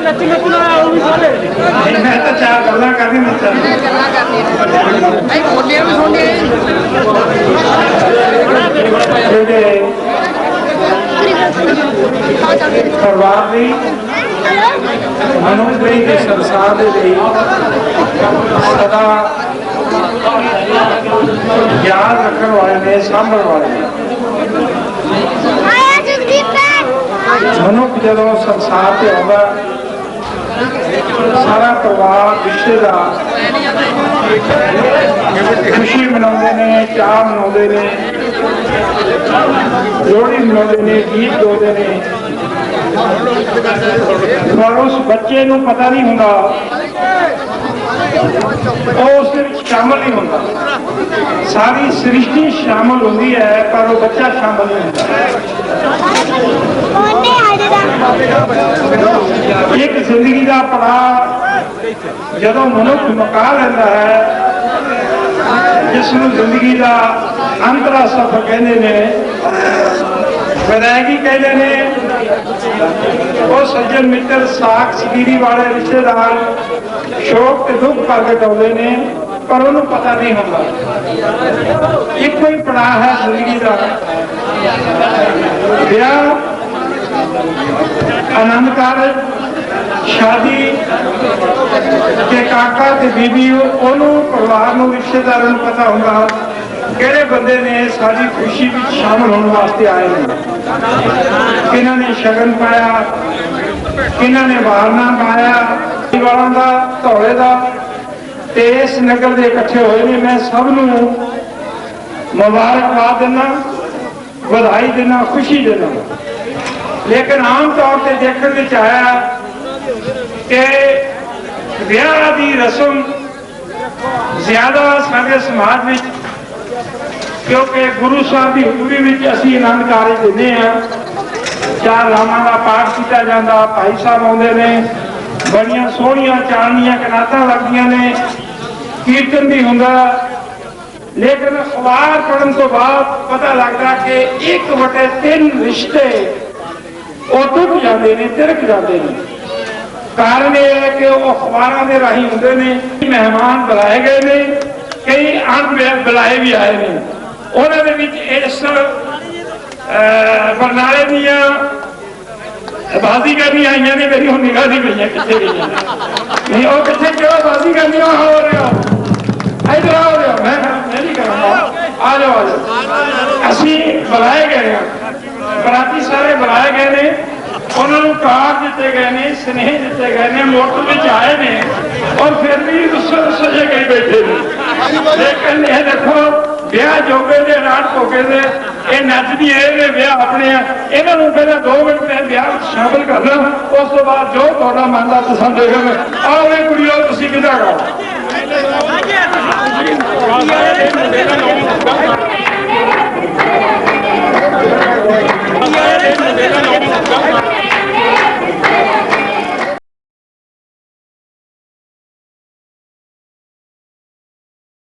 ਮੈਂ ਤਾਂ ਚਾਰ ਗੱਲਾਂ ਕਰਨੀ ਮੈਂ ਚੱਲ ਗੱਲਾਂ ਕਰਨੀਆਂ ਨਹੀਂ ਬੋਲਿਆ ਵੀ ਸੁਣਦੇ ਪਰਿਵਾਰ ਲਈ ਮਨੁੱਖ ਲਈ ਤੇ ਸੰਸਾਰ ਦੇ ਲਈ ਸਦਾ ਯਾਦ ਰੱਖਣ ਵਾਲੇ ਨੇ ਸਾਂਭਣ ਵਾਲੇ ਨੇ ਮਨੁੱਖ ਜਦੋਂ ਸੰਸਾਰ ਤੇ ਆਉਂਦਾ ਸਾਰਾ ਪਰਿਵਾਰ, ਰਿਸ਼ਤੇਦਾਰ ਖੁਸ਼ੀ ਮਨਾਉਂਦੇ ਨੇ, ਚਾਹ ਮਨਾਉਂਦੇ ਨੇ, ਲੋਹੜੀ ਮਨਾਉਂਦੇ ਨੇ, ਗੀਤ ਗਾਉਂਦੇ ਨੇ। ਪਰ ਉਸ ਬੱਚੇ ਨੂੰ ਪਤਾ ਨਹੀਂ ਹੁੰਦਾ, ਉਹ ਉਸ ਵਿੱਚ ਸ਼ਾਮਲ ਨਹੀਂ ਹੁੰਦਾ। ਸਾਰੀ ਸ੍ਰਿਸ਼ਟੀ ਸ਼ਾਮਲ ਹੁੰਦੀ ਹੈ, ਪਰ ਉਹ ਬੱਚਾ ਸ਼ਾਮਲ ਨਹੀਂ ਹੁੰਦਾ। ਇੱਕ ਜ਼ਿੰਦਗੀ ਦਾ ਪੜਾ ਜਦੋਂ ਮਨੁੱਖ ਮੁਕਾ ਲੈਂਦਾ ਹੈ, ਜਿਸ ਨੂੰ ਜ਼ਿੰਦਗੀ ਦਾ ਅੰਤਰਾ ਸਫਰ ਕਹਿੰਦੇ ਨੇ ਵਿਦਾਇਗੀ ਕਹਿੰਦੇ ਨੇ, ਉਹ ਸੱਜਣ ਮਿੱਤਰ ਸਾਖ ਸਗੀਰੀ ਵਾਲੇ ਰਿਸ਼ਤੇਦਾਰ ਸ਼ੋਕ ਤੇ ਦੁੱਖ ਪ੍ਰਗਟ ਆਉਂਦੇ ਨੇ, ਪਰ ਉਹਨੂੰ ਪਤਾ ਨਹੀਂ ਹੁੰਦਾ। ਇੱਕੋ ਹੀ ਪੜਾਅ ਹੈ ਜ਼ਿੰਦਗੀ ਦਾ। ਵਿਆਹ ਆਨੰਦ ਕਾਰਜ ਸ਼ਾਦੀ ਤੇ ਕਾਕਾ ਤੇ ਬੀਬੀ, ਉਹਨੂੰ ਪਰਿਵਾਰ ਨੂੰ, ਰਿਸ਼ਤੇਦਾਰਾਂ ਨੂੰ ਪਤਾ ਹੁੰਦਾ ਕਿਹੜੇ ਬੰਦੇ ਨੇ ਸਾਡੀ ਖੁਸ਼ੀ ਵਿੱਚ ਸ਼ਾਮਲ ਹੋਣ ਵਾਸਤੇ ਆਏ ਨੇ। ਕਿਹਨਾਂ ਨੇ ਸ਼ਗਨ ਪਾਇਆ, ਕਿਹਨਾਂ ਨੇ ਵਾਰਨਾ ਪਾਇਆ ਵਾਲਾਂ ਦਾ, ਧੌਲੇ ਦਾ ਤੇ ਇਸ ਨਗਰ ਦੇ ਇਕੱਠੇ ਹੋਏ ਨੇ। ਮੈਂ ਸਭ ਨੂੰ ਮੁਬਾਰਕਬਾਦ ਦਿੰਦਾ, ਵਧਾਈ ਦਿੰਦਾ, ਖੁਸ਼ੀ ਦਿੰਦਾ। ਲੇਕਿਨ ਆਮ ਤੌਰ ਤੇ ਦੇਖਣ ਵਿੱਚ ਆਇਆ ਕਿ ਵਿਆਹ ਦੀ ਰਸਮ ਜ਼ਿਆਦਾ ਸਾਡੇ ਸਮਾਜ ਵਿੱਚ, ਕਿਉਂਕਿ ਗੁਰੂ ਸਾਹਿਬ ਦੀ ਹਜ਼ੂਰੀ ਵਿੱਚ ਅਸੀਂ ਆਨੰਦ ਕਾਰਜ ਦਿੰਦੇ ਆ ਚਾਰ ਰਾਮਾਂ ਦਾ ਪਾਠ ਕੀਤਾ ਜਾਂਦਾ, ਭਾਈ ਸਾਹਿਬ ਆਉਂਦੇ ਨੇ, ਬੜੀਆਂ ਸੋਹਣੀਆਂ ਚਾਨਣੀਆਂ ਕਨਾਤਾਂ ਲੱਗਦੀਆਂ ਨੇ, ਕੀਰਤਨ ਵੀ ਹੁੰਦਾ। ਲੇਕਿਨ ਅਖਬਾਰ ਪੜਨ ਤੋਂ ਬਾਅਦ ਪਤਾ ਲੱਗਦਾ ਕਿ ਇੱਕ ਵਟੇ ਤਿੰਨ ਰਿਸ਼ਤੇ ਉਹ ਟੁੱਟ ਜਾਂਦੇ ਨੇ ਤਿਰਕ ਜਾਂਦੇ ਨੇ। ਕਾਰਨ ਇਹ ਹੈ ਕਿ ਉਹ ਅਖਬਾਰਾਂ ਦੇ ਰਾਹੀਂ ਹੁੰਦੇ ਨੇ, ਮਹਿਮਾਨ ਬੁਲਾਏ ਗਏ ਨੇ, ਕਈ ਅਣ ਬੁਲਾਏ ਵੀ ਆਏ ਨੇ। ਉਹਨਾਂ ਦੇ ਵਿੱਚ ਇਸ ਬਰਨਾਲੇ ਦੀਆਂ ਬਾਜ਼ੀਗਰੀਆਂ ਆਈਆਂ ਨੇ, ਮੇਰੀ ਹੁਣ ਨਿਗਾਹ ਨਹੀਂ ਪਈਆਂ ਕਿੱਥੇ ਗਈਆਂ। ਨਹੀਂ, ਉਹ ਕਿੱਥੇ ਕਿਹੜਾ ਬਾਜ਼ੀਗਰੀਆਂ ਹੋ ਰਿਹਾ ਇਧਰ ਆਓ ਰਿਹਾ ਮੈਂ ਮੈਂ ਨਹੀਂ ਕਰਾਂਗਾ ਆ ਜਾਓ ਆ ਜਾਓ। ਅਸੀਂ ਬੁਲਾਏ ਗਏ ਹਾਂ ਬਰਾਤੀ ਸਾਰੇ ਬੁਲਾਏ ਗਏ ਨੇ, ਉਹਨਾਂ ਨੂੰ ਕਾਰਡ ਦਿੱਤੇ ਗਏ ਨੇ, ਸਨੇਹ ਦਿੱਤੇ ਗਏ ਨੇ, ਮੋਟਰ ਵਿੱਚ ਆਏ ਨੇ ਔਰ ਫਿਰ ਵੀ ਰੁੱਸੇ ਰੁੱਸੇ ਜਿਹੇ ਬੈਠੇ ਨੇ। ਲੇਕਿਨ ਇਹ ਦੇਖੋ, ਵਿਆਹ ਜੋਗੇ ਦੇ, ਰਾਤ ਭੋਗੇ ਦੇ, ਇਹ ਨੱਚਦੀ ਇਹ ਨੇ ਵਿਆਹ ਆਪਣੇ ਆ। ਇਹਨਾਂ ਨੂੰ ਪਹਿਲਾਂ 2 ਮਿੰਟ ਮੈਂ ਵਿਆਹ ਵਿੱਚ ਸ਼ਾਮਲ ਕਰਨਾ, ਉਸ ਤੋਂ ਬਾਅਦ ਜੋ ਤੁਹਾਡਾ ਮਨ ਦਾ ਪਸੰਦ ਹੋਵੇਗਾ ਆਓ ਇਹ ਕੁੜੀਓ ਤੁਸੀਂ ਕਿਦਾਂ ਗਾਓ